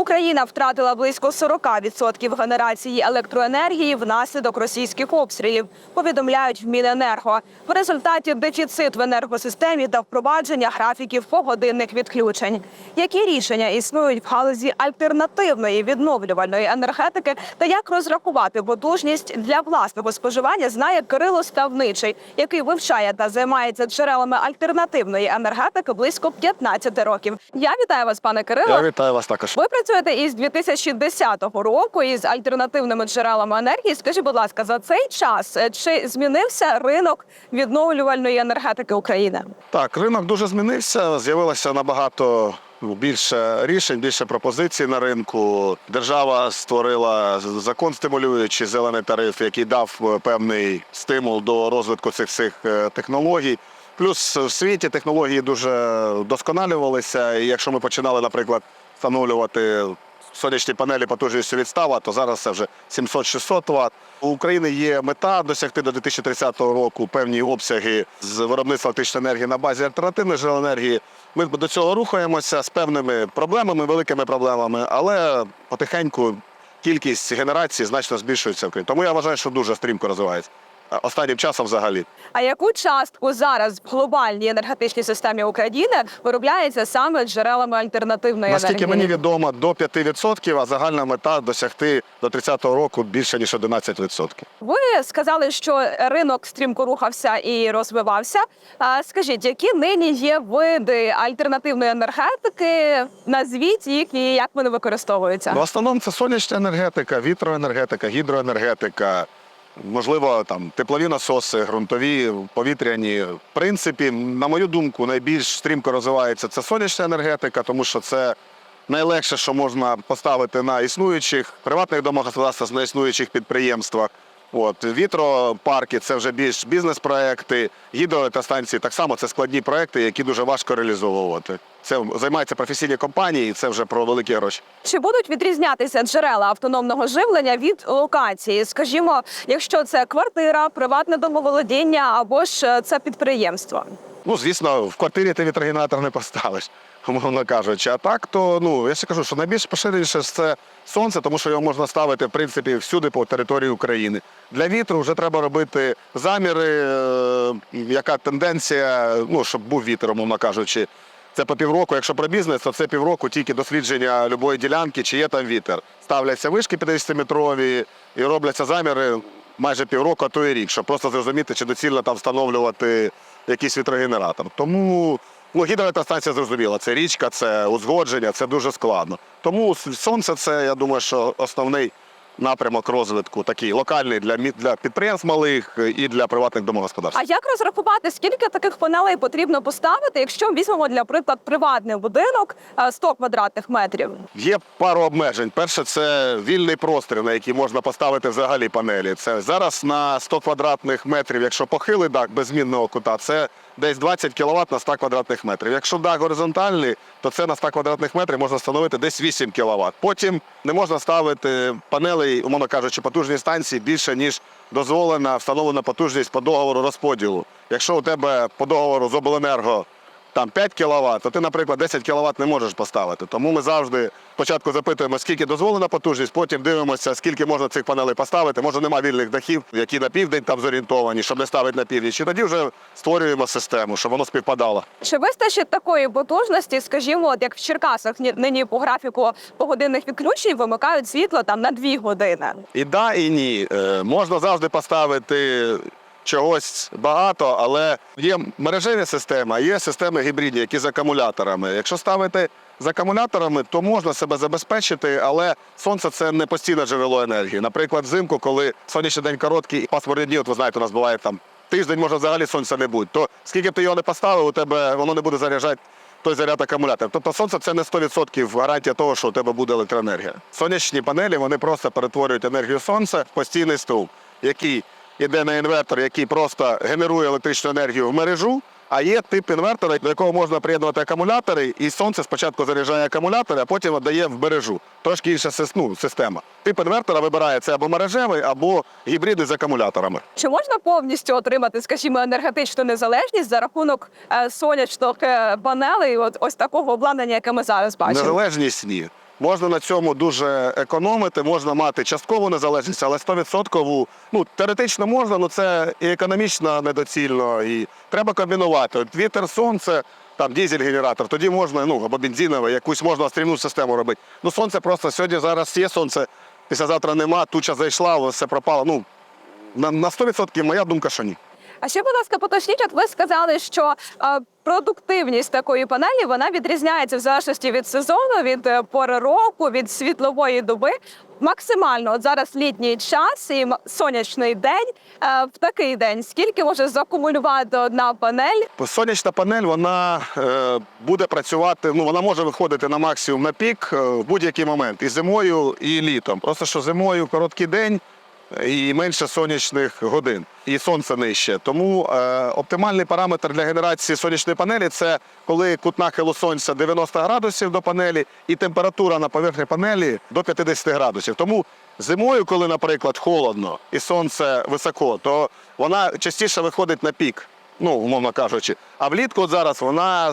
Україна втратила близько 40% генерації електроенергії внаслідок російських обстрілів. Повідомляють в Міненерго. В результаті дефіцит в енергосистемі та впровадження графіків погодинних відключень. Які рішення існують в галузі альтернативної відновлювальної енергетики та як розрахувати потужність для власного споживання, знає Кирило Ставничий, який вивчає та займається джерелами альтернативної енергетики близько 15 років. Я вітаю вас, пане Кирило. Я вітаю вас також. Ви працюєте із 2010 року із альтернативними джерелами енергії. Скажіть, будь ласка, за цей час е, чи змінився ринок відновлювальної енергетики України? Так, ринок дуже змінився. З'явилося набагато більше рішень, більше пропозицій на ринку. Держава створила закон стимулюючий зелений тариф, який дав е, певний стимул до розвитку цих всіх е, технологій. Плюс в світі технології дуже вдосконалювалися. І якщо ми починали, наприклад, встановлювати сонячні панелі потужністю від 100 Вт, то зараз це вже 700-600 Вт. У України є мета досягти до 2030 року певні обсяги з виробництва електричної енергії на базі альтернативних джерел енергії. Ми до цього рухаємося з певними проблемами, великими проблемами, але потихеньку кількість генерацій значно збільшується в Україні. Тому я вважаю, що дуже стрімко розвивається. А Останнім часом взагалі. А яку частку зараз в глобальній енергетичній системі України виробляється саме джерелами альтернативної Наскільки енергії? мені відомо, до 5%, а загальна мета досягти до 30-го року більше ніж 11%. Ви сказали, що ринок стрімко рухався і розвивався. Скажіть, які нині є види альтернативної енергетики? Назвіть їх і як вони використовуються? В основному це сонячна енергетика, вітроенергетика, гідроенергетика, можливо, там теплові насоси, ґрунтові, повітряні. В принципі, на мою думку, найбільш стрімко розвивається це сонячна енергетика, тому що це найлегше, що можна поставити на існуючих приватних домогосподарствах, на існуючих підприємствах. От вітропарки це вже більш бізнес-проекти, гідроелектростанції так само це складні проекти, які дуже важко реалізовувати. Це займаються професійні компанії, і це вже про великі гроші. Чи будуть відрізнятися джерела автономного живлення від локації? Скажімо, якщо це квартира, приватне домоволодіння або ж е, це підприємство? Ну, звісно, в квартирі ти вітрогенератор не поставиш, умовно кажучи. А так, то ну я ще кажу, що найбільш поширеніше це сонце, тому що його можна ставити в принципі всюди по території України. Для вітру вже треба робити заміри, е, яка тенденція, ну щоб був вітер, умовно кажучи. Це по півроку. Якщо про бізнес, то це півроку тільки дослідження любої ділянки, чи є там вітер. Ставляться вишки 50-метрові і робляться заміри майже півроку, а то і рік, щоб просто зрозуміти, чи доцільно там встановлювати якийсь вітрогенератор. Тому ну, гідроелектростанція зрозуміла, це річка, це узгодження, це дуже складно. Тому сонце це, я думаю, що основний напрямок розвитку, такий локальний для, для підприємств малих і для приватних домогосподарств. А як розрахувати, скільки таких панелей потрібно поставити, якщо візьмемо для приклад приватний будинок е, 100 квадратних метрів? Є пару обмежень. Перше, це вільний простір, на який можна поставити взагалі панелі. Це зараз на 100 квадратних метрів, якщо похилий дах без змінного кута, це десь 20 кВт на 100 квадратних метрів. Якщо дах горизонтальний, то це на 100 квадратних метрів можна встановити десь 8 кВт. Потім не можна ставити панелей, умовно кажучи, потужні станції більше, ніж дозволена встановлена потужність по договору розподілу. Якщо у тебе по договору з обленерго там 5 кВт, то ти, наприклад, 10 кВт не можеш поставити. Тому ми завжди спочатку запитуємо, скільки дозволена потужність, потім дивимося, скільки можна цих панелей поставити. Може, нема вільних дахів, які на південь там зорієнтовані, щоб не ставити на північ. І тоді вже створюємо систему, щоб воно співпадало. Чи вистачить такої потужності, скажімо, от як в Черкасах ні- нині по графіку погодинних відключень вимикають світло там на 2 години? І да, і ні. Е, можна завжди поставити чогось багато, але є мережеві системи, є системи гібридні, які з акумуляторами. Якщо ставити з акумуляторами, то можна себе забезпечити, але сонце це не постійне джерело енергії. Наприклад, взимку, коли сонячний день короткий, пасмурні дні, от ви знаєте, у нас буває там тиждень, може взагалі сонця не бути, то скільки б ти його не поставив, у тебе воно не буде заряджати той заряд акумулятора. Тобто сонце це не 100% гарантія того, що у тебе буде електроенергія. Сонячні панелі вони просто перетворюють енергію сонця в постійний струм, який йде на інвертор, який просто генерує електричну енергію в мережу. А є тип інвертора, до якого можна приєднувати акумулятори, і сонце спочатку заряджає акумулятори, а потім віддає в мережу. Трошки інша ну, система. Тип інвертора вибирається або мережевий, або гібриди з акумуляторами. Чи можна повністю отримати, скажімо, енергетичну незалежність за рахунок е, сонячних е, панелей, от ось такого обладнання, яке ми зараз бачимо? Незалежність ні. Можна на цьому дуже економити, можна мати часткову незалежність, але 100% ну, теоретично можна, але це і економічно недоцільно, і треба комбінувати. От вітер, сонце, там дизель-генератор, тоді можна, ну, або бензиновий, якусь можна стрімну систему робити. Ну, сонце просто сьогодні зараз є сонце, післязавтра нема, туча зайшла, все пропало. Ну, на 100% моя думка, що ні. А ще, будь ласка, поточніть, от ви сказали, що е, продуктивність такої панелі вона відрізняється в залежності від сезону, від е, пори року, від світлової доби. Максимально, от зараз літній час і сонячний день. Е, в такий день скільки може закумулювати одна панель? Сонячна панель вона буде працювати, ну вона може виходити на максимум на пік в будь-який момент і зимою, і літом. Просто що зимою короткий день і менше сонячних годин, і сонце нижче. Тому е, оптимальний параметр для генерації сонячної панелі це коли кут нахилу сонця 90 градусів до панелі і температура на поверхні панелі до 50 градусів. Тому зимою, коли, наприклад, холодно і сонце високо, то вона частіше виходить на пік ну, умовно кажучи. А влітку от зараз вона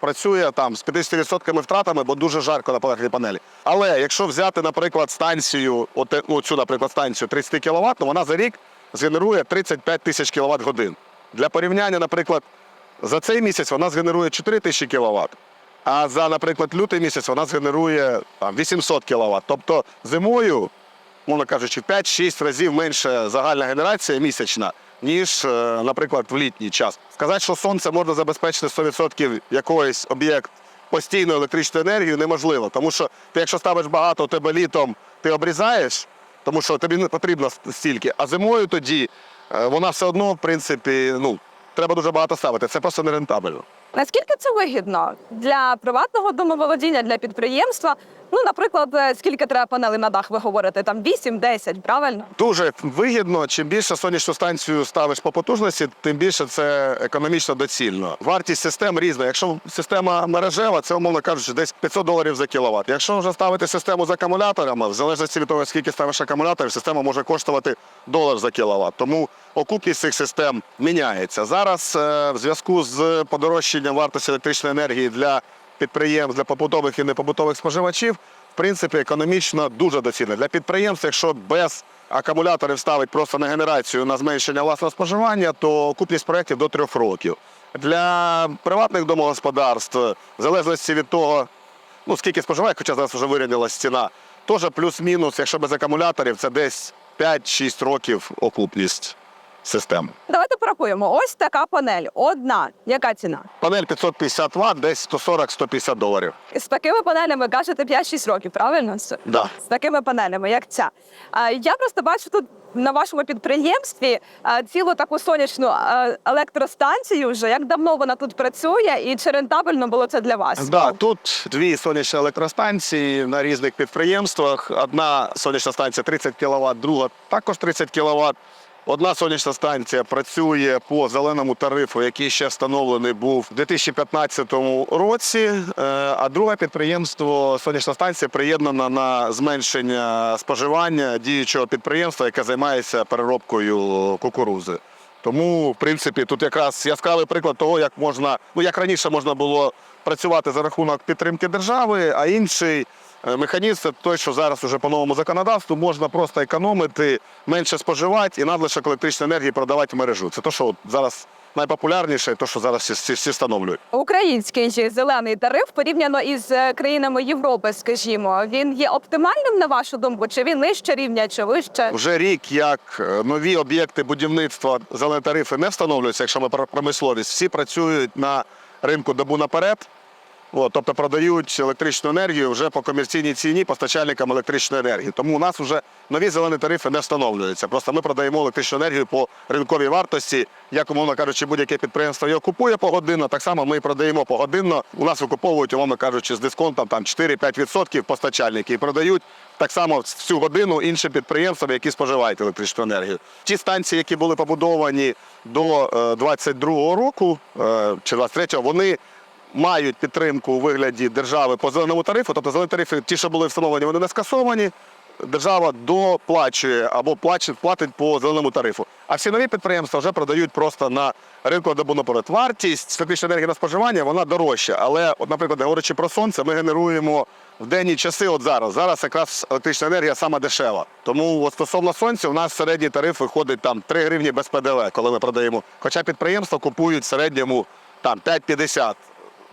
працює там з 50% втратами, бо дуже жарко на поверхні панелі. Але якщо взяти, наприклад, станцію, от, ну, цю, наприклад, станцію 30 кВт, то вона за рік згенерує 35 тисяч кВт годин. Для порівняння, наприклад, за цей місяць вона згенерує 4 тисячі кВт. А за, наприклад, лютий місяць вона згенерує там, 800 кВт. Тобто зимою, мовно кажучи, в 5-6 разів менше загальна генерація місячна, ніж, е, наприклад, в літній час. Сказати, що сонце можна забезпечити 100% якийсь об'єкт постійною електричною енергією неможливо. Тому що ти, якщо ставиш багато, у тебе літом ти обрізаєш, тому що тобі не потрібно стільки, а зимою тоді е, вона все одно, в принципі, ну, треба дуже багато ставити. Це просто нерентабельно. Наскільки це вигідно для приватного домоволодіння, для підприємства? Ну, наприклад, е, скільки треба панелей на дах, ви говорите, там 8-10, правильно? Дуже вигідно. Чим більше сонячну станцію ставиш по потужності, тим більше це економічно доцільно. Вартість систем різна. Якщо система мережева, це умовно кажучи, десь 500 доларів за кіловат. Якщо вже ставити систему з акумуляторами, в залежності від того, скільки ставиш акумуляторів, система може коштувати долар за кіловат. Тому окупність цих систем міняється. Зараз е, в зв'язку з подорожчанням вартості електричної енергії для підприємств, для побутових і непобутових споживачів, в принципі, економічно дуже доцільно. Для підприємств, якщо без акумуляторів ставить просто на генерацію на зменшення власного споживання, то окупність проєктів до трьох років. Для приватних домогосподарств, в залежності від того, ну скільки споживає, хоча зараз вже вирівнялась ціна, теж плюс-мінус, якщо без акумуляторів, це десь 5-6 років окупність системи. Давайте порахуємо. Ось така панель. Одна. Яка ціна? Панель 550 Вт, десь 140-150 доларів. З такими панелями кажете 5-6 років, правильно? Да. з такими панелями, як ця. Я просто бачу тут на вашому підприємстві цілу таку сонячну електростанцію вже. Як давно вона тут працює і чи рентабельно було це для вас? Да, тут дві сонячні електростанції на різних підприємствах. Одна сонячна станція 30 кВт, друга також 30 кВт. Одна сонячна станція працює по зеленому тарифу, який ще встановлений був у 2015 році. е, А друге підприємство, сонячна станція, приєднана на зменшення споживання діючого підприємства, яке займається переробкою кукурузи. Тому, в принципі, тут якраз яскравий приклад того, як можна, ну як раніше можна було працювати за рахунок підтримки держави, а інший механізм це той, що зараз уже по новому законодавству можна просто економити, менше споживати і надлишок електричної енергії продавати в мережу. Це те, що от зараз найпопулярніше, те, що зараз всі, всі, встановлюють. Український же зелений тариф порівняно із е, країнами Європи, скажімо, він є оптимальним на вашу думку? Чи він нижче рівня, чи вище? Вже рік, як е, нові об'єкти будівництва зелені тарифи не встановлюються, якщо ми про промисловість, всі працюють на ринку добу наперед. От, тобто продають електричну енергію вже по комерційній ціні постачальникам електричної енергії. Тому у нас вже нові зелені тарифи не встановлюються. Просто ми продаємо електричну енергію по ринковій вартості. Як, умовно кажучи, будь-яке підприємство його купує погодинно, так само ми продаємо погодинно. У нас викуповують, умовно кажучи, з дисконтом там 4-5% постачальники і продають так само всю годину іншим підприємствам, які споживають електричну енергію. Ті станції, які були побудовані до 22-го року е, чи 23-го, вони мають підтримку у вигляді держави по зеленому тарифу. Тобто зелені тарифи, ті, що були встановлені, вони не скасовані. Держава доплачує або платить по зеленому тарифу. А всі нові підприємства вже продають просто на ринку наперед. Вартість електричної енергії на споживання вона дорожча. Але, от, наприклад, говорячи про сонце, ми генеруємо в денні часи. От зараз. Зараз якраз електрична енергія сама дешева. Тому от, стосовно сонця, у нас середній тариф виходить там 3 гривні без ПДВ, коли ми продаємо. Хоча підприємства купують в середньому там 5,50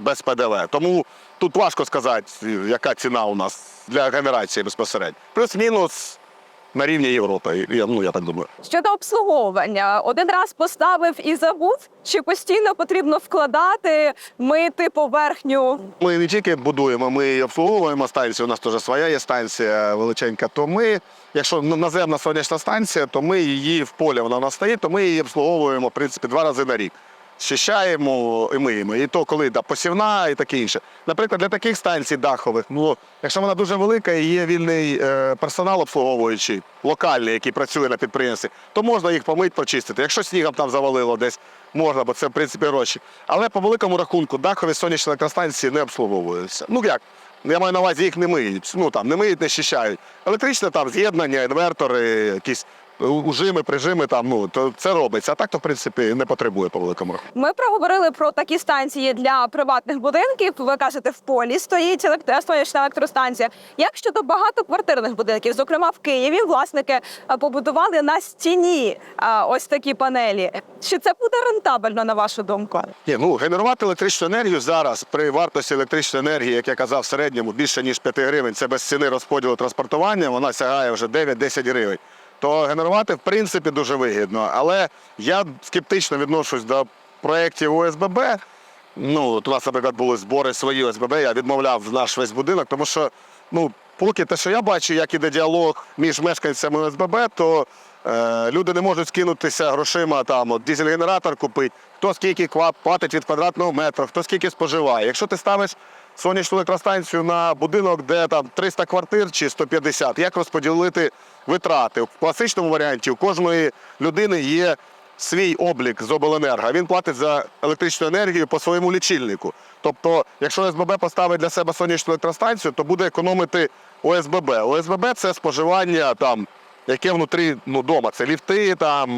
без ПДВ. Тому тут важко сказати, яка ціна у нас для генерації безпосередньо. Плюс-мінус на рівні Європи. Я, ну, я так думаю. Щодо обслуговування, один раз поставив і забув, чи постійно потрібно вкладати, мити поверхню. Ми не тільки будуємо, ми і обслуговуємо станцію. У нас теж своя є станція величенька. То ми, якщо наземна сонячна станція, то ми її в полі вона у нас стоїть, то ми її обслуговуємо в принципі два рази на рік. Щищаємо і миємо. І то, коли да, посівна і таке інше. Наприклад, для таких станцій дахових, ну якщо вона дуже велика і є вільний е, персонал обслуговуючий, локальний, який працює на підприємстві, то можна їх помити, почистити. Якщо снігом там завалило десь, можна, бо це в принципі гроші. Але по великому рахунку дахові сонячні електростанції не обслуговуються. Ну як? Я маю на увазі, їх не миють. Ну там не миють, не щищають. Електричне там з'єднання, інвертори, якісь ужими, прижими там, ну то це робиться. А так то в принципі не потребує по великому. Ми проговорили про такі станції для приватних будинків. Ви кажете, в полі стоїть сонячна електростанція. Як щодо багатоквартирних будинків, зокрема в Києві, власники е, побудували на стіні е, ось такі панелі. Чи це буде рентабельно на вашу думку? Ні, ну генерувати електричну енергію зараз при вартості електричної енергії, як я казав, в середньому більше ніж 5 гривень. Це без ціни розподілу транспортування. Вона сягає вже 9-10 гривень. То генерувати в принципі дуже вигідно. Але я скептично відношусь до проєктів ОСББ. Ну, от у нас, наприклад, були збори свої ОСББ, я відмовляв наш весь будинок, тому що ну, поки те, що я бачу, як іде діалог між мешканцями ОСББ, то е, люди не можуть скинутися грошима там, от, дизель-генератор купити, хто скільки платить від квадратного метра, хто скільки споживає. Якщо ти ставиш сонячну електростанцію на будинок, де там 300 квартир чи 150, як розподілити витрати? В класичному варіанті у кожної людини є свій облік з обленерго. Він платить за електричну енергію по своєму лічильнику. Тобто, якщо ОСББ поставить для себе сонячну електростанцію, то буде економити ОСББ. ОСББ це споживання там, яке внутрі ну, дома. Це ліфти, там,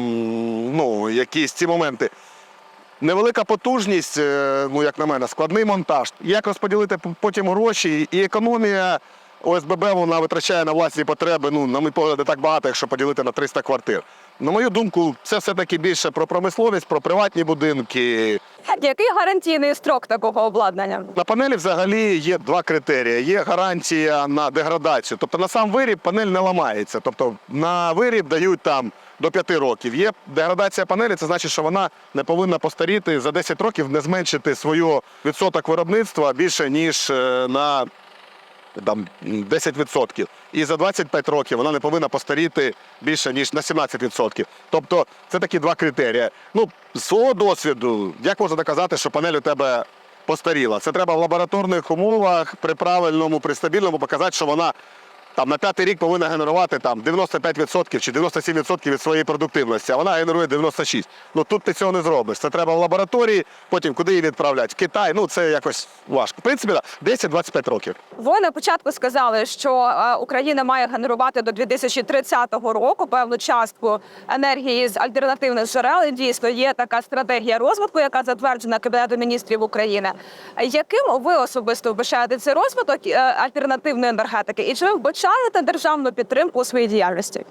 ну, якісь ці моменти. Невелика потужність, е, ну як на мене, складний монтаж. Як розподілити потім гроші і економія ОСББ вона витрачає на власні потреби, ну, на мій погляд, не так багато, якщо поділити на 300 квартир. На мою думку, це все-таки більше про промисловість, про приватні будинки. Який гарантійний строк такого обладнання? На панелі взагалі є два критерії: є гарантія на деградацію. Тобто на сам виріб панель не ламається. Тобто на виріб дають там до 5 років. Є деградація панелі, це значить, що вона не повинна постаріти за 10 років, не зменшити свою відсоток виробництва більше ніж е, на там 10%. І за 25 років вона не повинна постаріти більше ніж на 17%. Тобто це такі два критерії. Ну, з свого досвіду, як можна доказати, що панель у тебе постаріла? Це треба в лабораторних умовах при правильному, при стабільному показати, що вона там на п'ятий рік повинна генерувати там 95% чи 97% від своєї продуктивності, а вона генерує 96%. Ну тут ти цього не зробиш. Це треба в лабораторії, потім куди її відправляти? В Китай. Ну це якось важко. В принципі, да, 10-25 років. Ви на початку сказали, що е, Україна має генерувати до 2030 року певну частку енергії з альтернативних джерел. І Дійсно, є така стратегія розвитку, яка затверджена Кабінетом міністрів України. Яким ви особисто вбачаєте цей розвиток е, альтернативної енергетики? І чи ви вбачаєте державну підтримку у своїй діяльності?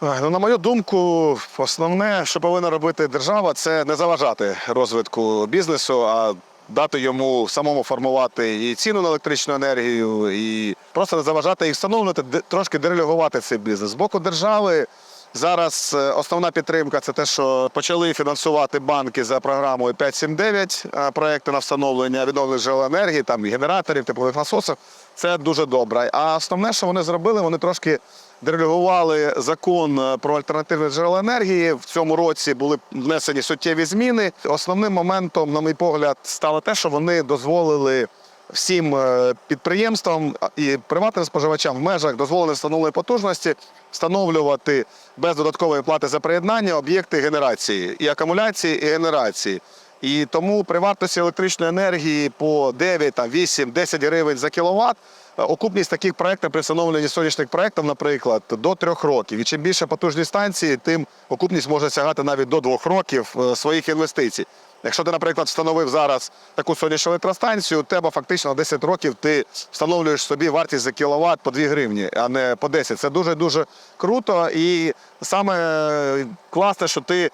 Ну, на мою думку, основне, що повинна робити держава, це не заважати розвитку бізнесу, а дати йому самому формувати і ціну на електричну енергію, і просто не заважати їх встановлювати, трошки дерелігувати цей бізнес. З боку держави зараз е, основна підтримка це те, що почали фінансувати банки за програмою 579 е, проекти на встановлення відновлених джерел енергії, там генераторів, теплових насосів. Це дуже добре. А основне, що вони зробили, вони трошки дерегували закон е, про альтернативні джерела енергії. В цьому році були внесені суттєві зміни. Основним моментом, на мій погляд, стало те, що вони дозволили всім е, підприємствам і приватним споживачам в межах дозволеної встановленої потужності встановлювати без додаткової плати за приєднання об'єкти генерації і акумуляції, і генерації. І тому при вартості електричної енергії по 9, там, 8, 10 гривень за кіловат е, окупність таких проєктів при встановленні сонячних проєктів, наприклад, до 3 років. І чим більше потужні станції, тим окупність може сягати навіть до 2 років е, своїх інвестицій. Якщо ти, наприклад, встановив зараз таку сонячну електростанцію, у тебе фактично 10 років ти встановлюєш собі вартість за кіловат по 2 гривні, а не по 10. Це дуже дуже круто. І саме класне, що ти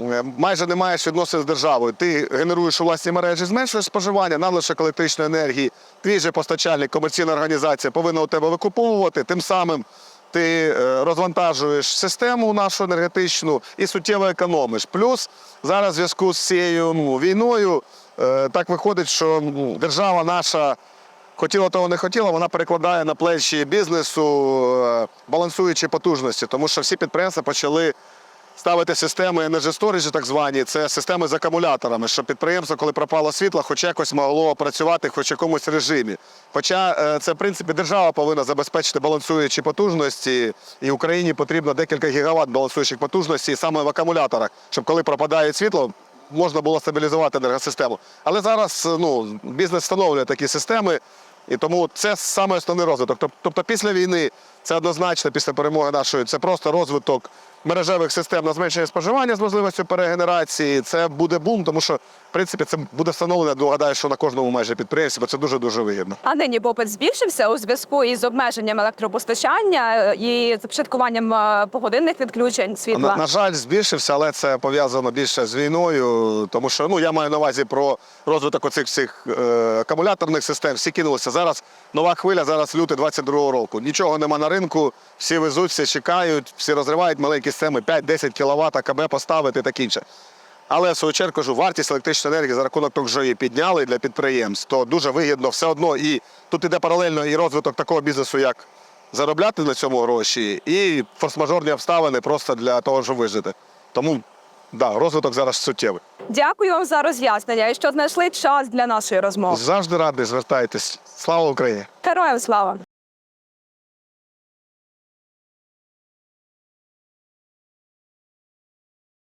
е, майже не маєш відносин з державою. Ти генеруєш у власній мережі, зменшуєш споживання, надлишок електричної енергії. Твій же постачальник, комерційна організація повинна у тебе викуповувати. Тим самим ти е, розвантажуєш систему нашу енергетичну і суттєво економиш. Плюс зараз в зв'язку з цією ну, війною е, так виходить, що ну, держава наша. Хотіла того не хотіла, вона перекладає на плечі бізнесу, балансуючі потужності, тому що всі підприємства почали ставити системи Storage, так звані, це системи з акумуляторами, щоб підприємство, коли пропало світло, хоч якось могло працювати хоч в якомусь режимі. Хоча е, це, в принципі, держава повинна забезпечити балансуючі потужності, і Україні потрібно декілька гігават балансуючих потужностей саме в акумуляторах, щоб коли пропадає світло, можна було стабілізувати енергосистему. Але зараз ну, бізнес встановлює такі системи, і тому це саме основний розвиток. Тобто після війни це однозначно, після перемоги нашої, це просто розвиток мережевих систем на зменшення споживання з можливістю перегенерації. Це буде бум, тому що в принципі це буде встановлено, гадаю, що на кожному майже підприємстві, бо це дуже дуже вигідно. А нині попит збільшився у зв'язку із обмеженням електропостачання і започаткуванням е, погодинних відключень світла. На, на жаль, збільшився, але це пов'язано більше з війною, тому що ну я маю на увазі про розвиток оцих всіх е, акумуляторних систем. Всі кинулися. Зараз нова хвиля, зараз лютий 22-го року. Нічого нема на ринку, всі везуть, всі чекають, всі розривають маленькі системи, 5-10 кВт АКБ поставити і таке інше. Але в свою чергу кажу, вартість електричної енергії за рахунок того, що її підняли для підприємств, то дуже вигідно все одно. І тут іде паралельно і розвиток такого бізнесу, як заробляти на цьому гроші, і форс-мажорні обставини просто для того, щоб вижити. Тому да, розвиток зараз суттєвий. Дякую вам за роз'яснення і що знайшли час для нашої розмови. Завжди радий звертайтесь. Слава Україні! Героям слава!